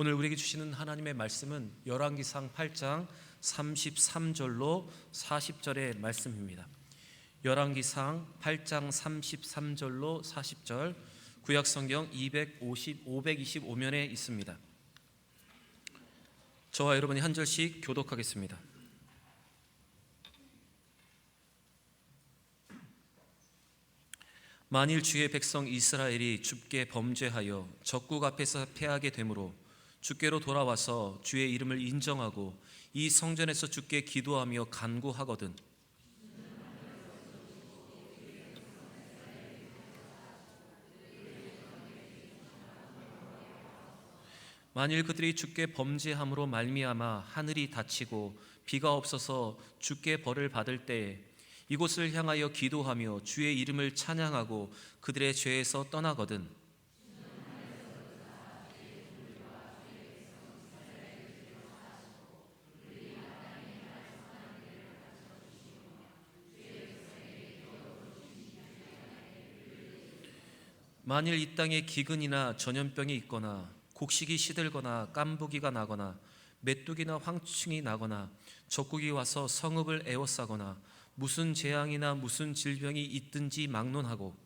오늘 우리에게 주시는 하나님의 말씀은 열왕기상 8장 33절로 40절의 말씀입니다. 열왕기상 8장 33절로 40절 구약 성경 250 525면에 있습니다. 저와 여러분이 한 절씩 교독하겠습니다. 만일 주의 백성 이스라엘이 주께 범죄하여 적국 앞에서 패하게 되므로 주께로 돌아와서 주의 이름을 인정하고 이 성전에서 주께 기도하며 간구하거든. 만일 그들이 주께 범죄함으로 말미암아 하늘이 닫히고 비가 없어서 주께 벌을 받을 때에 이곳을 향하여 기도하며 주의 이름을 찬양하고 그들의 죄에서 떠나거든 만일 이 땅에 기근이나 전염병이 있거나 곡식이 시들거나 깐부기가 나거나 메뚜기나 황충이 나거나 적국이 와서 성읍을 에워싸거나 무슨 재앙이나 무슨 질병이 있든지 막론하고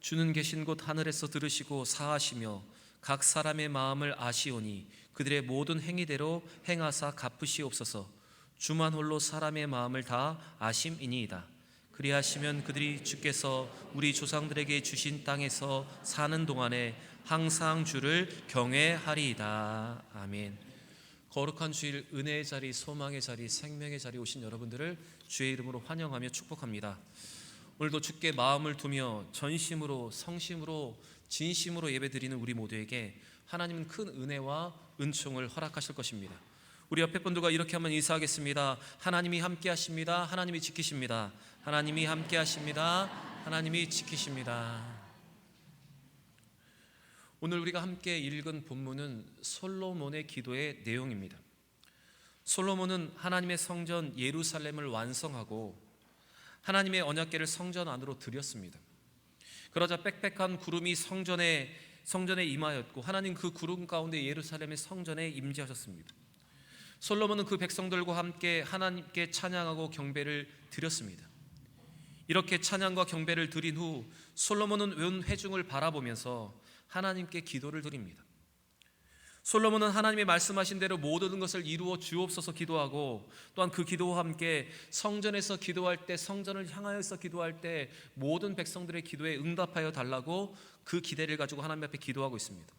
주는 계신 곳 하늘에서 들으시고 사하시며 각 사람의 마음을 아시오니 그들의 모든 행위대로 행하사 갚으시옵소서. 주만 홀로 사람의 마음을 다 아심이니이다. 그리하시면 그들이 주께서 우리 조상들에게 주신 땅에서 사는 동안에 항상 주를 경외하리이다. 아멘. 거룩한 주일 은혜의 자리 소망의 자리 생명의 자리 오신 여러분들을 주의 이름으로 환영하며 축복합니다. 오늘도 주께 마음을 두며 전심으로 성심으로 진심으로 예배드리는 우리 모두에게 하나님은 큰 은혜와 은총을 허락하실 것입니다. 우리 옆에 분들과 이렇게 한번 인사하겠습니다. 하나님이 함께 하십니다. 하나님이 지키십니다. 하나님이 함께 하십니다. 하나님이 지키십니다. 오늘 우리가 함께 읽은 본문은 솔로몬의 기도의 내용입니다. 솔로몬은 하나님의 성전 예루살렘을 완성하고 하나님의 언약궤를 성전 안으로 들였습니다. 그러자 빽빽한 구름이 성전에 성전에 임하였고 하나님 그 구름 가운데 예루살렘의 성전에 임재하셨습니다. 솔로몬은 그 백성들과 함께 하나님께 찬양하고 경배를 드렸습니다. 이렇게 찬양과 경배를 드린 후 솔로몬은 온 회중을 바라보면서 하나님께 기도를 드립니다. 솔로몬은 하나님의 말씀하신 대로 모든 것을 이루어 주옵소서 기도하고 또한 그 기도와 함께 성전에서 기도할 때 성전을 향하여서 기도할 때 모든 백성들의 기도에 응답하여 달라고 그 기대를 가지고 하나님 앞에 기도하고 있습니다.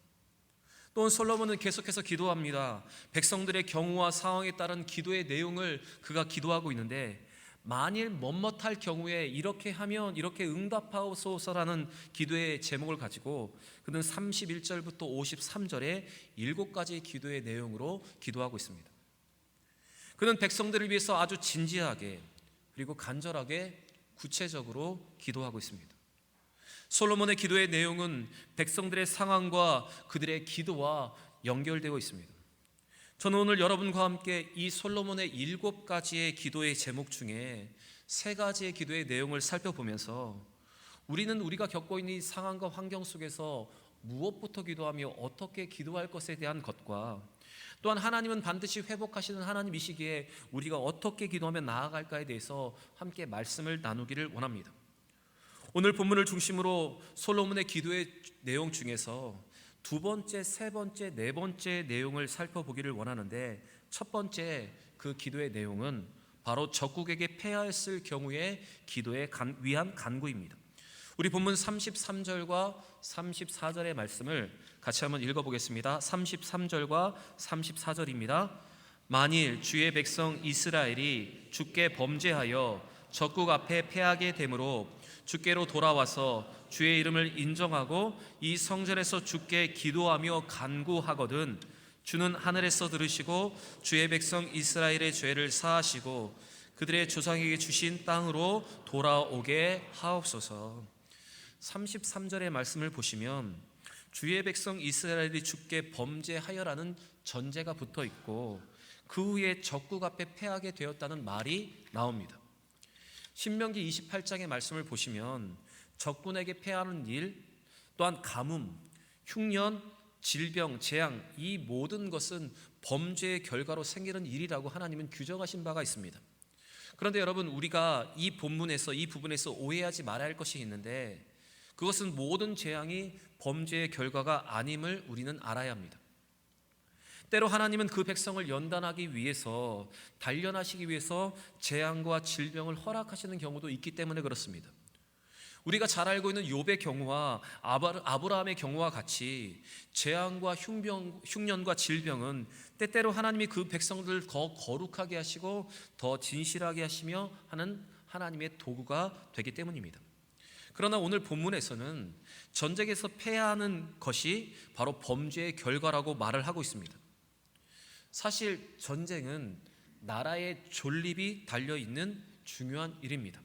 또한 솔로몬은 계속해서 기도합니다. 백성들의 경우와 상황에 따른 기도의 내용을 그가 기도하고 있는데 만일 못못할 경우에 이렇게 하면 이렇게 응답하소서라는 기도의 제목을 가지고 그는 31절부터 53절에 일곱 가지 기도의 내용으로 기도하고 있습니다. 그는 백성들을 위해서 아주 진지하게 그리고 간절하게 구체적으로 기도하고 있습니다. 솔로몬의 기도의 내용은 백성들의 상황과 그들의 기도와 연결되어 있습니다. 저는 오늘 여러분과 함께 이 솔로몬의 일곱 가지의 기도의 제목 중에 세 가지의 기도의 내용을 살펴보면서 우리는 우리가 겪고 있는 이 상황과 환경 속에서 무엇부터 기도하며 어떻게 기도할 것에 대한 것과 또한 하나님은 반드시 회복하시는 하나님이시기에 우리가 어떻게 기도하며 나아갈까에 대해서 함께 말씀을 나누기를 원합니다. 오늘 본문을 중심으로 솔로몬의 기도의 내용 중에서 두 번째, 세 번째, 네 번째 내용을 살펴보기를 원하는데 첫 번째 그 기도의 내용은 바로 적국에게 패하였을 경우의 기도에 위한 간구입니다. 우리 본문 33절과 34절의 말씀을 같이 한번 읽어보겠습니다. 33절과 34절입니다. 만일 주의 백성 이스라엘이 주께 범죄하여 적국 앞에 패하게 되므로 주께로 돌아와서 주의 이름을 인정하고 이 성전에서 주께 기도하며 간구하거든 주는 하늘에서 들으시고 주의 백성 이스라엘의 죄를 사하시고 그들의 조상에게 주신 땅으로 돌아오게 하옵소서. 33절의 말씀을 보시면 주의 백성 이스라엘이 주께 범죄하여라는 전제가 붙어 있고 그 후에 적국 앞에 패하게 되었다는 말이 나옵니다. 신명기 28장의 말씀을 보시면 적군에게 패하는 일 또한 가뭄, 흉년, 질병, 재앙 이 모든 것은 범죄의 결과로 생기는 일이라고 하나님은 규정하신 바가 있습니다. 그런데 여러분 우리가 이 본문에서 이 부분에서 오해하지 말아야 할 것이 있는데 그것은 모든 재앙이 범죄의 결과가 아님을 우리는 알아야 합니다. 때로 하나님은 그 백성을 연단하기 위해서 단련하시기 위해서 재앙과 질병을 허락하시는 경우도 있기 때문에 그렇습니다. 우리가 잘 알고 있는 욥의 경우와 아브라함의 경우와 같이 재앙과 흉병, 흉년과 질병은 때때로 하나님이 그 백성들을 더 거룩하게 하시고 더 진실하게 하시며 하는 하나님의 도구가 되기 때문입니다. 그러나 오늘 본문에서는 전쟁에서 패하는 것이 바로 범죄의 결과라고 말을 하고 있습니다. 사실 전쟁은 나라의 존립이 달려 있는 중요한 일입니다.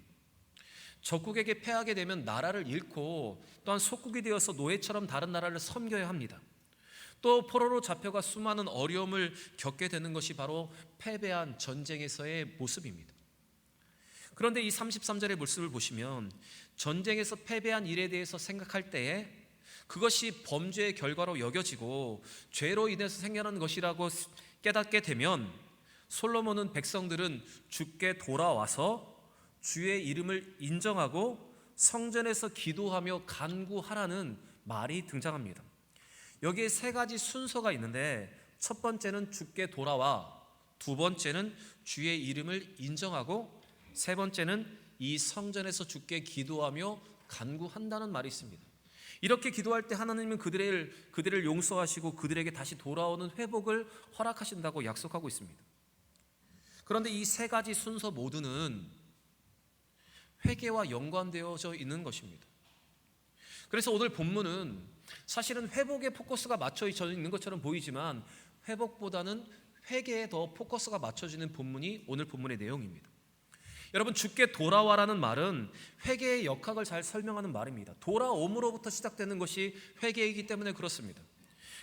적국에게 패하게 되면 나라를 잃고 또한 속국이 되어서 노예처럼 다른 나라를 섬겨야 합니다. 또 포로로 잡혀가 수많은 어려움을 겪게 되는 것이 바로 패배한 전쟁에서의 모습입니다. 그런데 이 33절의 모습을 보시면 전쟁에서 패배한 일에 대해서 생각할 때에 그것이 범죄의 결과로 여겨지고 죄로 인해서 생겨난 것이라고 깨닫게 되면 솔로몬은 백성들은 주께 돌아와서 주의 이름을 인정하고 성전에서 기도하며 간구하라는 말이 등장합니다. 여기에 세 가지 순서가 있는데 첫 번째는 주께 돌아와, 두 번째는 주의 이름을 인정하고 세 번째는 이 성전에서 주께 기도하며 간구한다는 말이 있습니다. 이렇게 기도할 때 하나님은 그들을 그들을 용서하시고 그들에게 다시 돌아오는 회복을 허락하신다고 약속하고 있습니다. 그런데 이 세 가지 순서 모두는 회개와 연관되어져 있는 것입니다. 그래서 오늘 본문은 사실은 회복에 포커스가 맞춰져 있는 것처럼 보이지만 회복보다는 회개에 더 포커스가 맞춰지는 본문이 오늘 본문의 내용입니다. 여러분 주께 돌아와라는 말은 회개의 역학을 잘 설명하는 말입니다. 돌아옴으로부터 시작되는 것이 회개이기 때문에 그렇습니다.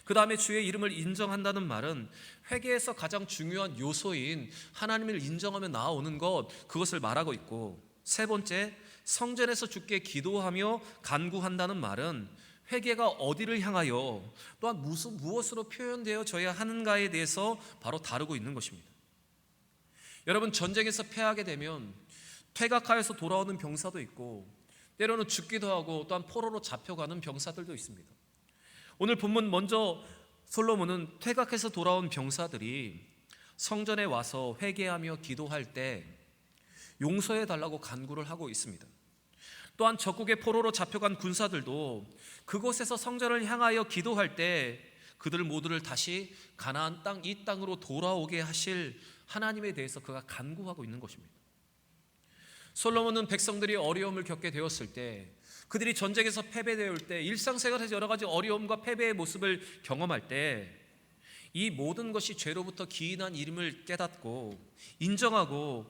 그 다음에 주의 이름을 인정한다는 말은 회개에서 가장 중요한 요소인 하나님을 인정하며 나아오는 것 그것을 말하고 있고 세 번째 성전에서 주께 기도하며 간구한다는 말은 회개가 어디를 향하여 또한 무슨 무엇으로 표현되어져야 하는가에 대해서 바로 다루고 있는 것입니다. 여러분 전쟁에서 패하게 되면 퇴각하여서 돌아오는 병사도 있고 때로는 죽기도 하고 또한 포로로 잡혀가는 병사들도 있습니다. 오늘 본문 먼저 솔로몬은 퇴각해서 돌아온 병사들이 성전에 와서 회개하며 기도할 때 용서해 달라고 간구를 하고 있습니다. 또한 적국의 포로로 잡혀간 군사들도 그곳에서 성전을 향하여 기도할 때 그들 모두를 다시 가나안 땅 이 땅으로 돌아오게 하실 하나님에 대해서 그가 간구하고 있는 것입니다. 솔로몬은 백성들이 어려움을 겪게 되었을 때 그들이 전쟁에서 패배되올 때 일상생활에서 여러 가지 어려움과 패배의 모습을 경험할 때 이 모든 것이 죄로부터 기인한 이름을 깨닫고 인정하고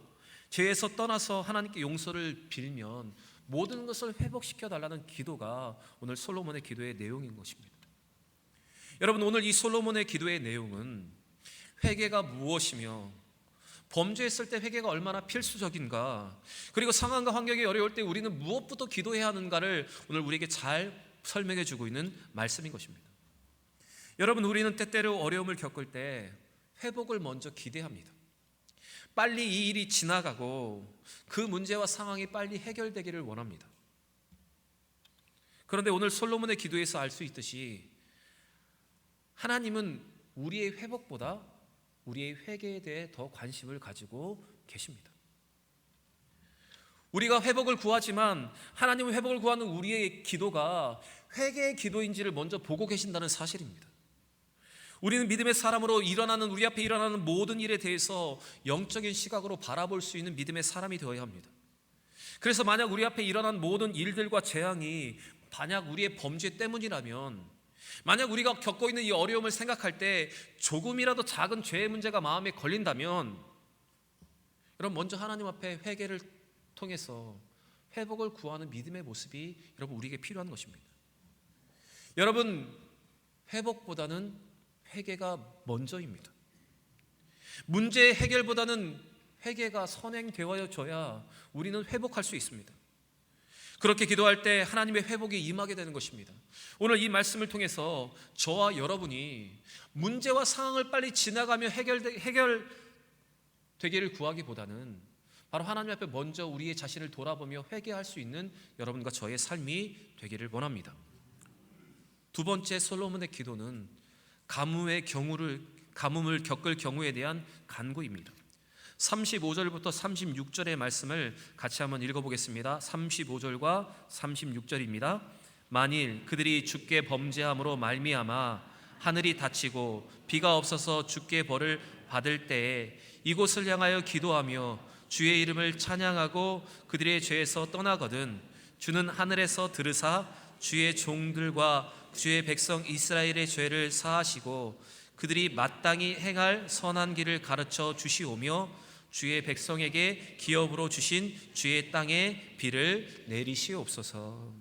죄에서 떠나서 하나님께 용서를 빌면 모든 것을 회복시켜 달라는 기도가 오늘 솔로몬의 기도의 내용인 것입니다. 여러분 오늘 이 솔로몬의 기도의 내용은 회개가 무엇이며 범죄했을 때 회개가 얼마나 필수적인가 그리고 상황과 환경이 어려울 때 우리는 무엇부터 기도해야 하는가를 오늘 우리에게 잘 설명해 주고 있는 말씀인 것입니다. 여러분 우리는 때때로 어려움을 겪을 때 회복을 먼저 기대합니다. 빨리 이 일이 지나가고 그 문제와 상황이 빨리 해결되기를 원합니다. 그런데 오늘 솔로몬의 기도에서 알 수 있듯이 하나님은 우리의 회복보다 우리의 회개에 대해 더 관심을 가지고 계십니다. 우리가 회복을 구하지만 하나님은 회복을 구하는 우리의 기도가 회개의 기도인지를 먼저 보고 계신다는 사실입니다. 우리는 믿음의 사람으로 일어나는 우리 앞에 일어나는 모든 일에 대해서 영적인 시각으로 바라볼 수 있는 믿음의 사람이 되어야 합니다. 그래서 만약 우리 앞에 일어난 모든 일들과 재앙이 만약 우리의 범죄 때문이라면 만약 우리가 겪고 있는 이 어려움을 생각할 때 조금이라도 작은 죄의 문제가 마음에 걸린다면 여러분 먼저 하나님 앞에 회개를 통해서 회복을 구하는 믿음의 모습이 여러분 우리에게 필요한 것입니다. 여러분 회복보다는 회개가 먼저입니다. 문제 해결보다는 회개가 선행되어져야 우리는 회복할 수 있습니다. 그렇게 기도할 때 하나님의 회복이 임하게 되는 것입니다. 오늘 이 말씀을 통해서 저와 여러분이 문제와 상황을 빨리 지나가며 해결 해결되기를 구하기보다는 바로 하나님 앞에 먼저 우리의 자신을 돌아보며 회개할 수 있는 여러분과 저의 삶이 되기를 원합니다. 두 번째 솔로몬의 기도는 가뭄의 경우를 가뭄을 겪을 경우에 대한 간구입니다. 35절부터 36절의 말씀을 같이 한번 읽어보겠습니다. 35절과 36절입니다. 만일 그들이 주께 범죄함으로 말미암아 하늘이 닫히고 비가 없어서 주께 벌을 받을 때에 이곳을 향하여 기도하며 주의 이름을 찬양하고 그들의 죄에서 떠나거든 주는 하늘에서 들으사 주의 종들과 주의 백성 이스라엘의 죄를 사하시고 그들이 마땅히 행할 선한 길을 가르쳐 주시오며 주의 백성에게 기업으로 주신 주의 땅에 비를 내리시옵소서.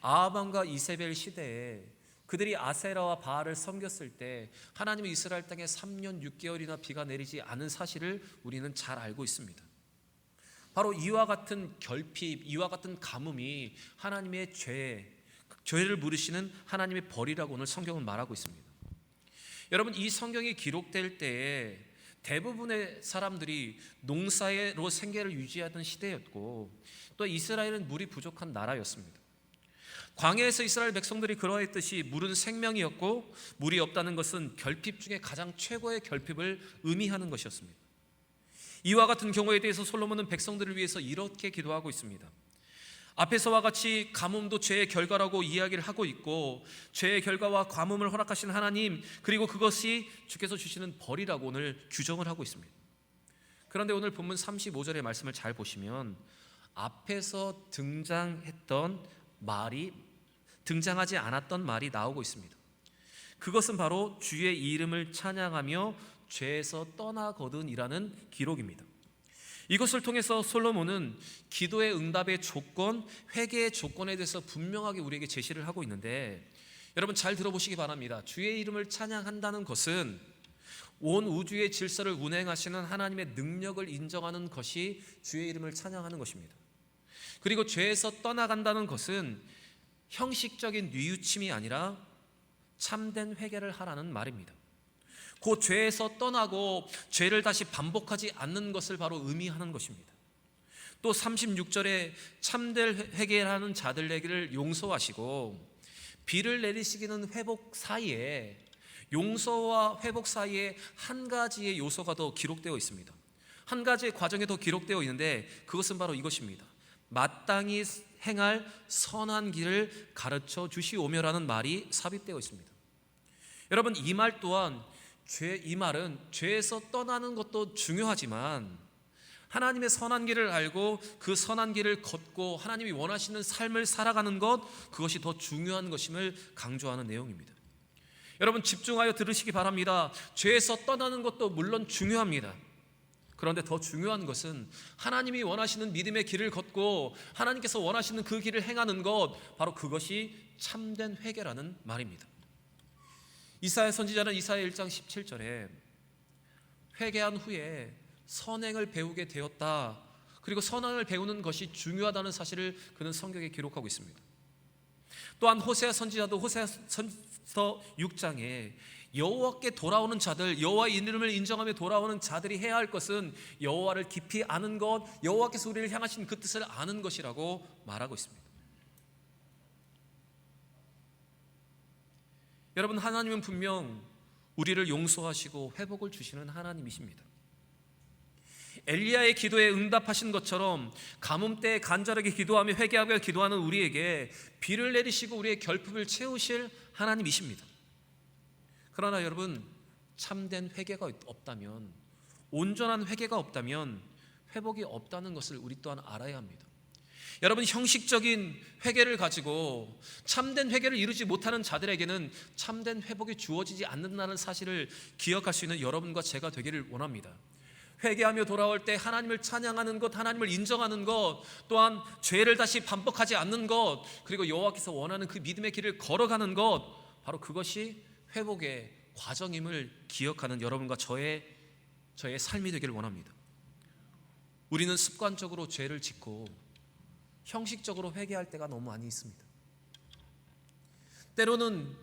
아합과 이세벨 시대에 그들이 아세라와 바알을 섬겼을 때 하나님의 이스라엘 땅에 3년 6개월이나 비가 내리지 않은 사실을 우리는 잘 알고 있습니다. 바로 이와 같은 결핍, 이와 같은 가뭄이 하나님의 죄, 죄를 물으시는 하나님의 벌이라고 오늘 성경은 말하고 있습니다. 여러분 이 성경이 기록될 때에 대부분의 사람들이 농사로 생계를 유지하던 시대였고 또 이스라엘은 물이 부족한 나라였습니다. 광야에서 이스라엘 백성들이 그러했듯이 물은 생명이었고 물이 없다는 것은 결핍 중에 가장 최고의 결핍을 의미하는 것이었습니다. 이와 같은 경우에 대해서 솔로몬은 백성들을 위해서 이렇게 기도하고 있습니다. 앞에서와 같이 가뭄도 죄의 결과라고 이야기를 하고 있고 죄의 결과와 가뭄을 허락하신 하나님 그리고 그것이 주께서 주시는 벌이라고 오늘 규정을 하고 있습니다. 그런데 오늘 본문 35절의 말씀을 잘 보시면 앞에서 등장했던 말이 등장하지 않았던 말이 나오고 있습니다. 그것은 바로 주의 이름을 찬양하며 죄에서 떠나거든이라는 기록입니다. 이것을 통해서 솔로몬은 기도의 응답의 조건, 회개의 조건에 대해서 분명하게 우리에게 제시를 하고 있는데 여러분 잘 들어보시기 바랍니다. 주의 이름을 찬양한다는 것은 온 우주의 질서를 운행하시는 하나님의 능력을 인정하는 것이 주의 이름을 찬양하는 것입니다. 그리고 죄에서 떠나간다는 것은 형식적인 뉘우침이 아니라 참된 회개를 하라는 말입니다. 그 죄에서 떠나고 죄를 다시 반복하지 않는 것을 바로 의미하는 것입니다. 또 36절에 참될 회개하는 자들에게를 용서하시고 비를 내리시기는 회복 사이에 용서와 회복 사이에 한 가지의 요소가 더 기록되어 있습니다. 한 가지의 과정에 더 기록되어 있는데 그것은 바로 이것입니다. 마땅히 행할 선한 길을 가르쳐 주시오며라는 말이 삽입되어 있습니다. 여러분 이 말 또한 죄, 이 말은 죄에서 떠나는 것도 중요하지만 하나님의 선한 길을 알고 그 선한 길을 걷고 하나님이 원하시는 삶을 살아가는 것 그것이 더 중요한 것임을 강조하는 내용입니다. 여러분 집중하여 들으시기 바랍니다. 죄에서 떠나는 것도 물론 중요합니다. 그런데 더 중요한 것은 하나님이 원하시는 믿음의 길을 걷고 하나님께서 원하시는 그 길을 행하는 것 바로 그것이 참된 회개라는 말입니다. 이사야 선지자는 이사야 1장 17절에 회개한 후에 선행을 배우게 되었다. 그리고 선행을 배우는 것이 중요하다는 사실을 그는 성경에 기록하고 있습니다. 또한 호세아 선지자도 호세아 선서 6장에 여호와께 돌아오는 자들, 여호와의 이름을 인정하며 돌아오는 자들이 해야 할 것은 여호와를 깊이 아는 것, 여호와께서 우리를 향하신 그 뜻을 아는 것이라고 말하고 있습니다. 여러분 하나님은 분명 우리를 용서하시고 회복을 주시는 하나님이십니다. 엘리야의 기도에 응답하신 것처럼 가뭄 때 간절하게 기도하며 회개하며 기도하는 우리에게 비를 내리시고 우리의 결핍을 채우실 하나님이십니다. 그러나 여러분 참된 회개가 없다면 온전한 회개가 없다면 회복이 없다는 것을 우리 또한 알아야 합니다. 여러분 형식적인 회개를 가지고 참된 회개를 이루지 못하는 자들에게는 참된 회복이 주어지지 않는다는 사실을 기억할 수 있는 여러분과 제가 되기를 원합니다. 회개하며 돌아올 때 하나님을 찬양하는 것, 하나님을 인정하는 것, 또한 죄를 다시 반복하지 않는 것, 그리고 여호와께서 원하는 그 믿음의 길을 걸어가는 것, 바로 그것이 회복의 과정임을 기억하는 여러분과 저의 저의 삶이 되기를 원합니다. 우리는 습관적으로 죄를 짓고 형식적으로 회개할 때가 너무 많이 있습니다. 때로는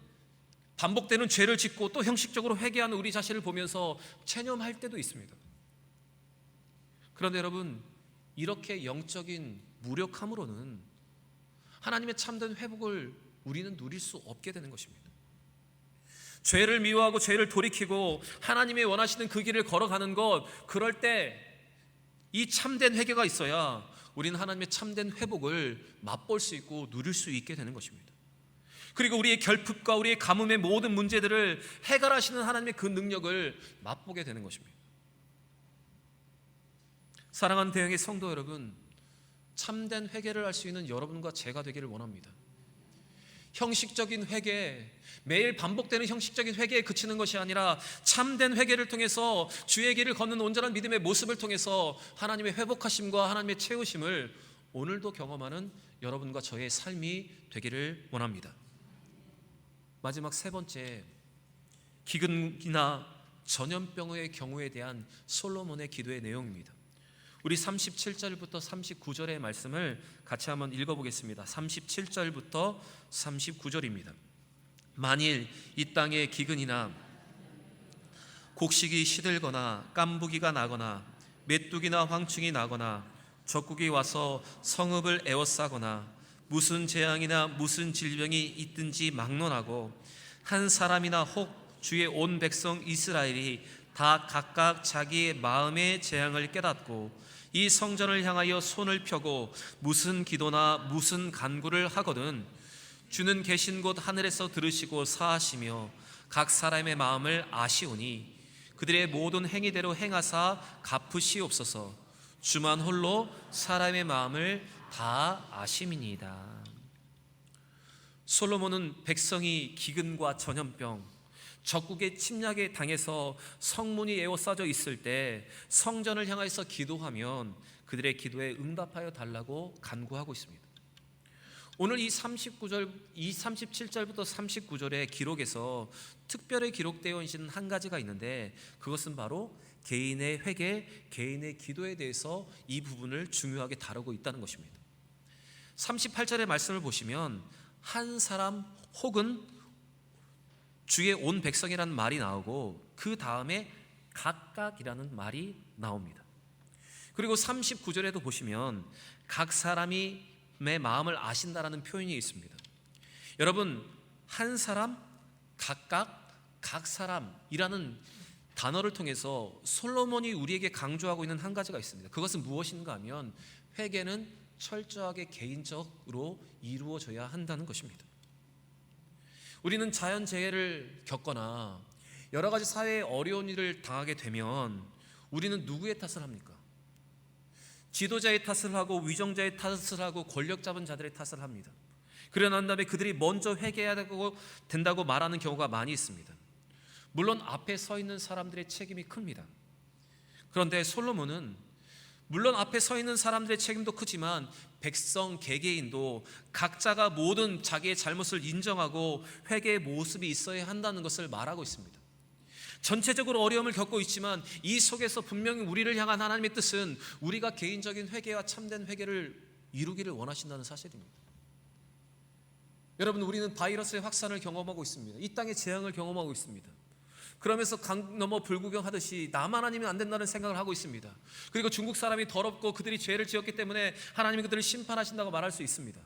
반복되는 죄를 짓고 또 형식적으로 회개하는 우리 자신을 보면서 체념할 때도 있습니다. 그런데 여러분, 이렇게 영적인 무력함으로는 하나님의 참된 회복을 우리는 누릴 수 없게 되는 것입니다. 죄를 미워하고 죄를 돌이키고 하나님의 원하시는 그 길을 걸어가는 것, 그럴 때 이 참된 회개가 있어야 우리는 하나님의 참된 회복을 맛볼 수 있고 누릴 수 있게 되는 것입니다. 그리고 우리의 결핍과 우리의 가뭄의 모든 문제들을 해결하시는 하나님의 그 능력을 맛보게 되는 것입니다. 사랑하는 대형의 성도 여러분, 참된 회개를 할 수 있는 여러분과 제가 되기를 원합니다. 형식적인 회개, 매일 반복되는 형식적인 회개에 그치는 것이 아니라 참된 회개를 통해서 주의 길을 걷는 온전한 믿음의 모습을 통해서 하나님의 회복하심과 하나님의 채우심을 오늘도 경험하는 여러분과 저의 삶이 되기를 원합니다. 마지막 세 번째, 기근이나 전염병의 경우에 대한 솔로몬의 기도의 내용입니다. 우리 37절부터 39절의 말씀을 같이 한번 읽어보겠습니다. 37절부터 39절입니다. 만일 이 땅에 기근이나 곡식이 시들거나 깐부기가 나거나 메뚜기나 황충이 나거나 적국이 와서 성읍을 에워싸거나 무슨 재앙이나 무슨 질병이 있든지 막론하고 한 사람이나 혹 주의 온 백성 이스라엘이 다 각각 자기의 마음의 재앙을 깨닫고 이 성전을 향하여 손을 펴고 무슨 기도나 무슨 간구를 하거든 주는 계신 곳 하늘에서 들으시고 사하시며 각 사람의 마음을 아시오니 그들의 모든 행위대로 행하사 갚으시옵소서 주만 홀로 사람의 마음을 다 아심이니이다. 솔로몬은 백성이 기근과 전염병, 적국의 침략에 당해서 성문이 에워싸져 있을 때 성전을 향해서 기도하면 그들의 기도에 응답하여 달라고 간구하고 있습니다. 오늘 이 39절, 이 37절부터 39절의 기록에서 특별히 기록되어 있는 한 가지가 있는데 그것은 바로 개인의 회개, 개인의 기도에 대해서 이 부분을 중요하게 다루고 있다는 것입니다. 38절의 말씀을 보시면 한 사람 혹은 주의 온 백성이라는 말이 나오고 그 다음에 각각이라는 말이 나옵니다. 그리고 39절에도 보시면 각 사람이 내 마음을 아신다라는 표현이 있습니다. 여러분 한 사람 각각 각 사람이라는 단어를 통해서 솔로몬이 우리에게 강조하고 있는 한 가지가 있습니다. 그것은 무엇인가 하면 회개는 철저하게 개인적으로 이루어져야 한다는 것입니다. 우리는 자연 재해를 겪거나 여러 가지 사회의 어려운 일을 당하게 되면 우리는 누구의 탓을 합니까? 지도자의 탓을 하고 위정자의 탓을 하고 권력 잡은 자들의 탓을 합니다. 그러고 난 다음에 그들이 먼저 회개해야 된다고 말하는 경우가 많이 있습니다. 물론 앞에 서 있는 사람들의 책임이 큽니다. 그런데 솔로몬은 물론 앞에 서 있는 사람들의 책임도 크지만 백성 개개인도 각자가 모든 자기의 잘못을 인정하고 회개의 모습이 있어야 한다는 것을 말하고 있습니다. 전체적으로 어려움을 겪고 있지만 이 속에서 분명히 우리를 향한 하나님의 뜻은 우리가 개인적인 회개와 참된 회개를 이루기를 원하신다는 사실입니다. 여러분 우리는 바이러스의 확산을 경험하고 있습니다. 이 땅의 재앙을 경험하고 있습니다. 그러면서 강 넘어 불구경 하듯이 나만 아니면 안 된다는 생각을 하고 있습니다. 그리고 중국 사람이 더럽고 그들이 죄를 지었기 때문에 하나님이 그들을 심판하신다고 말할 수 있습니다.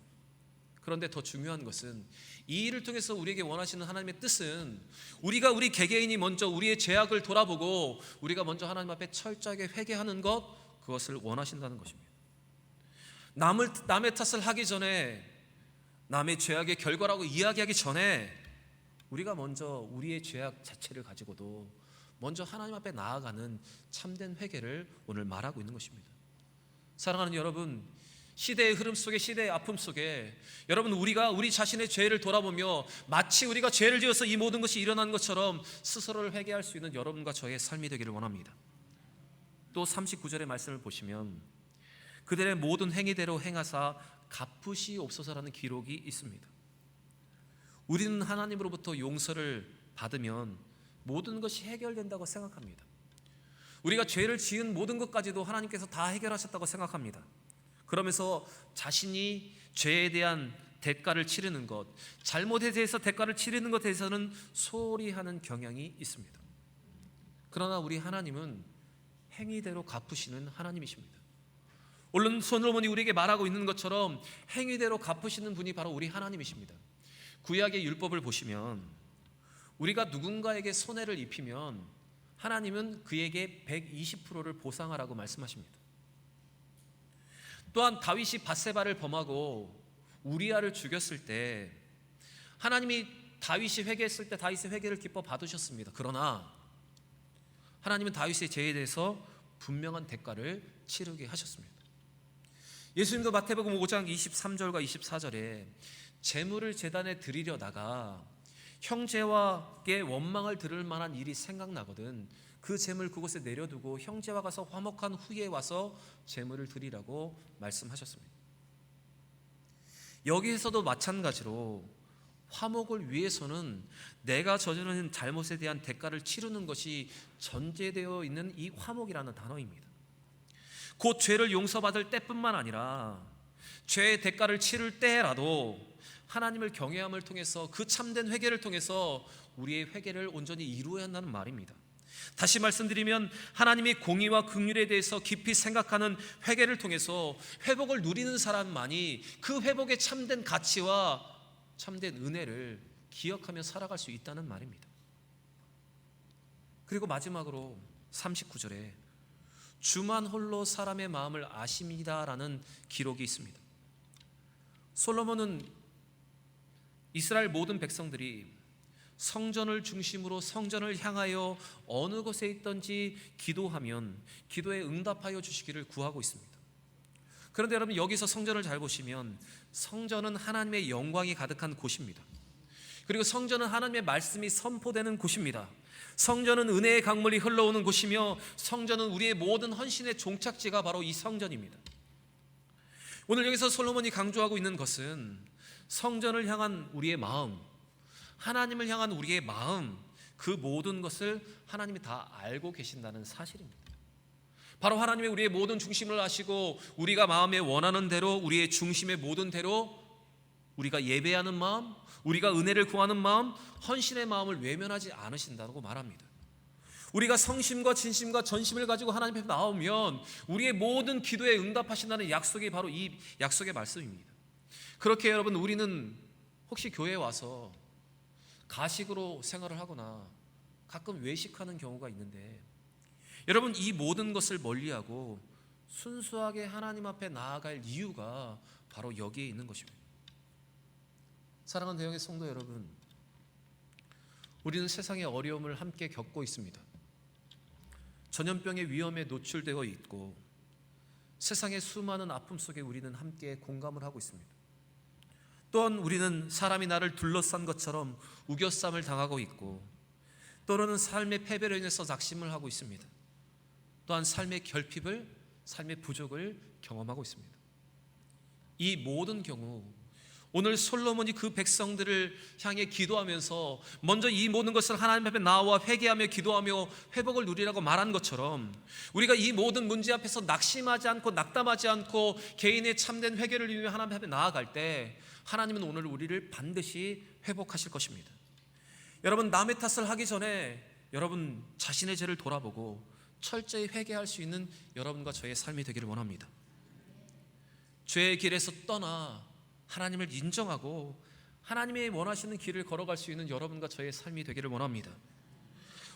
그런데 더 중요한 것은 이 일을 통해서 우리에게 원하시는 하나님의 뜻은 우리가 우리 개개인이 먼저 우리의 죄악을 돌아보고 우리가 먼저 하나님 앞에 철저하게 회개하는 것 그것을 원하신다는 것입니다. 남을 남의 탓을 하기 전에 남의 죄악의 결과라고 이야기하기 전에 우리가 먼저 우리의 죄악 자체를 가지고도 먼저 하나님 앞에 나아가는 참된 회개를 오늘 말하고 있는 것입니다. 사랑하는 여러분, 시대의 흐름 속에 시대의 아픔 속에 여러분 우리가 우리 자신의 죄를 돌아보며 마치 우리가 죄를 지어서 이 모든 것이 일어난 것처럼 스스로를 회개할 수 있는 여러분과 저의 삶이 되기를 원합니다. 또 39절의 말씀을 보시면 그들의 모든 행위대로 행하사 갚으시옵소서라는 기록이 있습니다. 우리는 하나님으로부터 용서를 받으면 모든 것이 해결된다고 생각합니다. 우리가 죄를 지은 모든 것까지도 하나님께서 다 해결하셨다고 생각합니다. 그러면서 자신이 죄에 대한 대가를 치르는 것, 잘못에 대해서 대가를 치르는 것에 대해서는 소홀히 하는 경향이 있습니다. 그러나 우리 하나님은 행위대로 갚으시는 하나님이십니다. 물론 솔로몬이 우리에게 말하고 있는 것처럼 행위대로 갚으시는 분이 바로 우리 하나님이십니다. 구약의 율법을 보시면 우리가 누군가에게 손해를 입히면 하나님은 그에게 120%를 보상하라고 말씀하십니다. 또한 다윗이 바세바를 범하고 우리아를 죽였을 때 하나님이 다윗이 회개했을 때 다윗의 회개를 기뻐 받으셨습니다. 그러나 하나님은 다윗의 죄에 대해서 분명한 대가를 치르게 하셨습니다. 예수님도 마태복음 5장 23절과 24절에 재물을 재단에 드리려다가 형제와의 원망을 들을 만한 일이 생각나거든 그 재물 그곳에 내려두고 형제와 가서 화목한 후에 와서 재물을 드리라고 말씀하셨습니다. 여기에서도 마찬가지로 화목을 위해서는 내가 저지른 잘못에 대한 대가를 치르는 것이 전제되어 있는 이 화목이라는 단어입니다. 곧 죄를 용서받을 때뿐만 아니라 죄의 대가를 치를 때라도 하나님을 경외함을 통해서 그 참된 회개를 통해서 우리의 회개를 온전히 이루어야 한다는 말입니다. 다시 말씀드리면 하나님이 공의와 긍휼에 대해서 깊이 생각하는 회개를 통해서 회복을 누리는 사람만이 그 회복의 참된 가치와 참된 은혜를 기억하며 살아갈 수 있다는 말입니다. 그리고 마지막으로 39절에 주만 홀로 사람의 마음을 아십니다라는 기록이 있습니다. 솔로몬은 이스라엘 모든 백성들이 성전을 중심으로 성전을 향하여 어느 곳에 있든지 기도하면 기도에 응답하여 주시기를 구하고 있습니다. 그런데 여러분 여기서 성전을 잘 보시면 성전은 하나님의 영광이 가득한 곳입니다. 그리고 성전은 하나님의 말씀이 선포되는 곳입니다. 성전은 은혜의 강물이 흘러오는 곳이며 성전은 우리의 모든 헌신의 종착지가 바로 이 성전입니다. 오늘 여기서 솔로몬이 강조하고 있는 것은 성전을 향한 우리의 마음, 하나님을 향한 우리의 마음, 그 모든 것을 하나님이 다 알고 계신다는 사실입니다. 바로 하나님의 우리의 모든 중심을 아시고 우리가 마음에 원하는 대로 우리의 중심의 모든 대로 우리가 예배하는 마음, 우리가 은혜를 구하는 마음, 헌신의 마음을 외면하지 않으신다고 말합니다. 우리가 성심과 진심과 전심을 가지고 하나님 앞에 나오면 우리의 모든 기도에 응답하신다는 약속이 바로 이 약속의 말씀입니다. 그렇게 여러분 우리는 혹시 교회에 와서 가식으로 생활을 하거나 가끔 외식하는 경우가 있는데 여러분 이 모든 것을 멀리하고 순수하게 하나님 앞에 나아갈 이유가 바로 여기에 있는 것입니다. 사랑하는 대형의 성도 여러분, 우리는 세상의 어려움을 함께 겪고 있습니다. 전염병의 위험에 노출되어 있고 세상의 수많은 아픔 속에 우리는 함께 공감을 하고 있습니다. 또한 우리는 사람이 나를 둘러싼 것처럼 우겨쌈을 당하고 있고 또는 삶의 패배로 인해서 낙심을 하고 있습니다. 또한 삶의 결핍을 삶의 부족을 경험하고 있습니다. 이 모든 경우 오늘 솔로몬이 그 백성들을 향해 기도하면서 먼저 이 모든 것을 하나님 앞에 나와 회개하며 기도하며 회복을 누리라고 말한 것처럼 우리가 이 모든 문제 앞에서 낙심하지 않고 낙담하지 않고 개인의 참된 회개를 위해 하나님 앞에 나아갈 때 하나님은 오늘 우리를 반드시 회복하실 것입니다. 여러분 남의 탓을 하기 전에 여러분 자신의 죄를 돌아보고 철저히 회개할 수 있는 여러분과 저의 삶이 되기를 원합니다. 죄의 길에서 떠나 하나님을 인정하고 하나님의 원하시는 길을 걸어갈 수 있는 여러분과 저의 삶이 되기를 원합니다.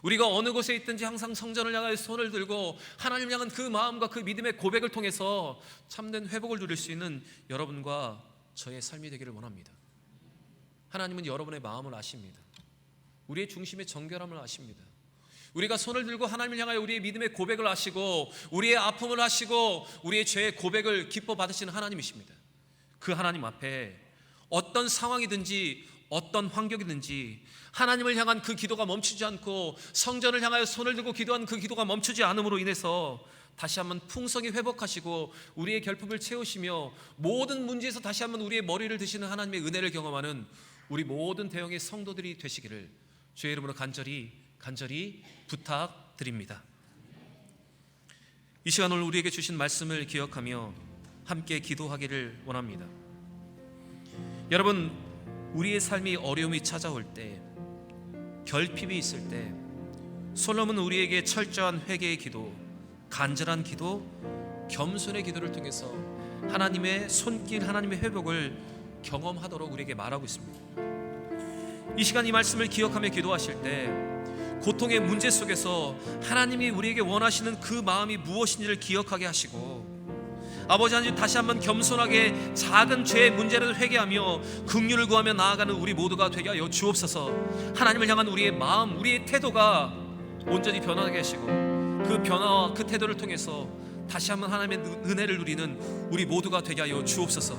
우리가 어느 곳에 있든지 항상 성전을 향하여 손을 들고 하나님 향한 그 마음과 그 믿음의 고백을 통해서 참된 회복을 누릴 수 있는 여러분과 저의 삶이 되기를 원합니다. 하나님은 여러분의 마음을 아십니다. 우리의 중심의 정결함을 아십니다. 우리가 손을 들고 하나님을 향하여 우리의 믿음의 고백을 하시고 우리의 아픔을 하시고 우리의 죄의 고백을 기뻐 받으시는 하나님이십니다. 그 하나님 앞에 어떤 상황이든지 어떤 환경이든지 하나님을 향한 그 기도가 멈추지 않고 성전을 향하여 손을 들고 기도한 그 기도가 멈추지 않음으로 인해서 다시 한번 풍성히 회복하시고 우리의 결핍을 채우시며 모든 문제에서 다시 한번 우리의 머리를 드시는 하나님의 은혜를 경험하는 우리 모든 대형의 성도들이 되시기를 주의 이름으로 간절히 간절히 부탁드립니다. 이 시간 오늘 우리에게 주신 말씀을 기억하며 함께 기도하기를 원합니다. 여러분, 우리의 삶이 어려움이 찾아올 때, 결핍이 있을 때, 솔로몬은 우리에게 철저한 회개의 기도, 간절한 기도, 겸손의 기도를 통해서 하나님의 손길, 하나님의 회복을 경험하도록 우리에게 말하고 있습니다. 이 시간 이 말씀을 기억하며 기도하실 때 고통의 문제 속에서 하나님이 우리에게 원하시는 그 마음이 무엇인지를 기억하게 하시고 아버지 하나님 다시 한번 겸손하게 작은 죄의 문제를 회개하며 긍휼을 구하며 나아가는 우리 모두가 되게 하여 주옵소서. 하나님을 향한 우리의 마음, 우리의 태도가 온전히 변하게 하시고 그 변화와 그 태도를 통해서 다시 한번 하나님의 은- 은혜를 누리는 우리 모두가 되게 하여 주옵소서.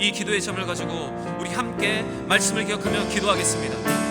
이 기도의 점을 가지고 우리 함께 말씀을 기억하며 기도하겠습니다.